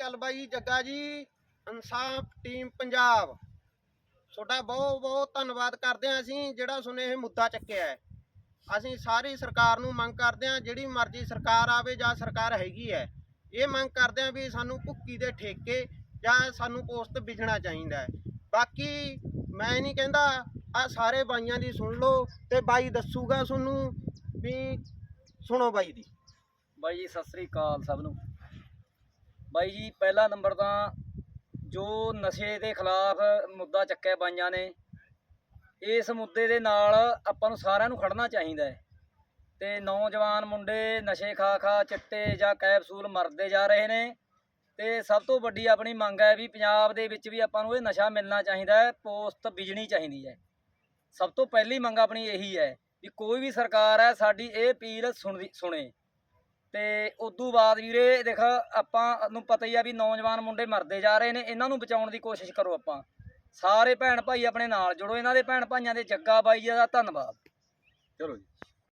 ਗੱਲ ਬਾਈ ਜੱਗਾ ਜੀ, ਇਨਸਾਫ ਟੀਮ ਪੰਜਾਬ। ਤੁਹਾਡਾ ਬਹੁਤ ਬਹੁਤ ਧੰਨਵਾਦ ਕਰਦੇ ਹਾਂ ਅਸੀਂ, ਜਿਹੜਾ ਸੁਨੇ ਇਹ ਮੁੱਦਾ ਚੱਕਿਆ ਹੈ। ਅਸੀਂ ਸਾਰੀ ਸਰਕਾਰ ਨੂੰ ਮੰਗ ਕਰਦੇ ਹਾਂ, ਜਿਹੜੀ ਮਰਜ਼ੀ ਸਰਕਾਰ ਆਵੇ ਜਾਂ ਸਰਕਾਰ ਹੈਗੀ ਹੈ, ਇਹ ਮੰਗ ਕਰਦੇ ਹਾਂ ਵੀ ਸਾਨੂੰ ਭੁੱਕੀ ਦੇ ਠੇਕੇ ਜਾਂ ਸਾਨੂੰ ਪੋਸਟ ਵਿਜਣਾ ਚਾਹੀਦਾ ਹੈ। ਬਾਕੀ ਮੈਂ ਨਹੀਂ ਕਹਿੰਦਾ ਆ ਸਾਰੇ ਬਾਈਆਂ ਦੀ ਸੁਣ ਲਓ ਤੇ ਬਾਈ ਦੱਸੂਗਾ ਤੁਹਾਨੂੰ ਵੀ ਸੁਣੋ ਬਾਈ ਦੀ। ਬਾਈ ਜੀ, ਸਤਿ ਸ੍ਰੀ ਅਕਾਲ ਸਭ ਨੂੰ। ਬਾਈ ਜੀ, ਪਹਿਲਾ ਨੰਬਰ ਤਾਂ ਜੋ ਨਸ਼ੇ ਦੇ ਖਿਲਾਫ ਮੁੱਦਾ ਚੱਕਿਆ ਬਾਈਆਂ ਨੇ, ਇਸ ਮੁੱਦੇ ਦੇ ਨਾਲ ਆਪਾਂ ਨੂੰ ਸਾਰਿਆਂ ਨੂੰ ਖੜਨਾ ਚਾਹੀਦਾ ਹੈ। ਤੇ ਨੌਜਵਾਨ ਮੁੰਡੇ ਨਸ਼ੇ ਖਾ ਖਾ ਚਿੱਟੇ ਜਾਂ ਕੈਪਸੂਲ ਮਰਦੇ ਜਾ ਰਹੇ ਨੇ। ਤੇ ਸਭ ਤੋਂ ਵੱਡੀ ਆਪਣੀ ਮੰਗ ਹੈ ਵੀ ਪੰਜਾਬ ਦੇ ਵਿੱਚ ਵੀ ਆਪਾਂ ਨੂੰ ਇਹ ਨਸ਼ਾ ਮਿਲਣਾ ਚਾਹੀਦਾ ਹੈ ਪੋਸਟ ਵਿਜਣੀ ਚਾਹੀਦੀ ਹੈ। ਸਭ ਤੋਂ ਪਹਿਲੀ ਮੰਗ ਆਪਣੀ ਇਹੀ ਹੈ ਵੀ ਕੋਈ ਵੀ ਸਰਕਾਰ ਹੈ, ਸਾਡੀ ਇਹ ਅਪੀਲ ਸੁਣਦੀ, ਸੁਣੇ। ਤੇ ਉਦੋਂ ਬਾਅਦ ਵੀਰੇ, ਦੇਖ, ਆਪਾਂ ਨੂੰ ਪਤਾ ਹੀ ਆ ਵੀ ਨੌਜਵਾਨ ਮੁੰਡੇ ਮਰਦੇ ਜਾ ਰਹੇ ਨੇ, ਇਹਨਾਂ ਨੂੰ ਬਚਾਉਣ ਦੀ ਕੋਸ਼ਿਸ਼ ਕਰੋ ਆਪਾਂ। ਸਾਰੇ ਭੈਣ ਭਾਈ ਆਪਣੇ ਨਾਲ ਜੁੜੋ, ਇਹਨਾਂ ਦੇ ਭੈਣ ਭਾਈਆਂ ਦੇ ਜੱਗਾ ਬਾਈ ਜੀ ਦਾ ਧੰਨਵਾਦ। ਚਲੋ ਜੀ।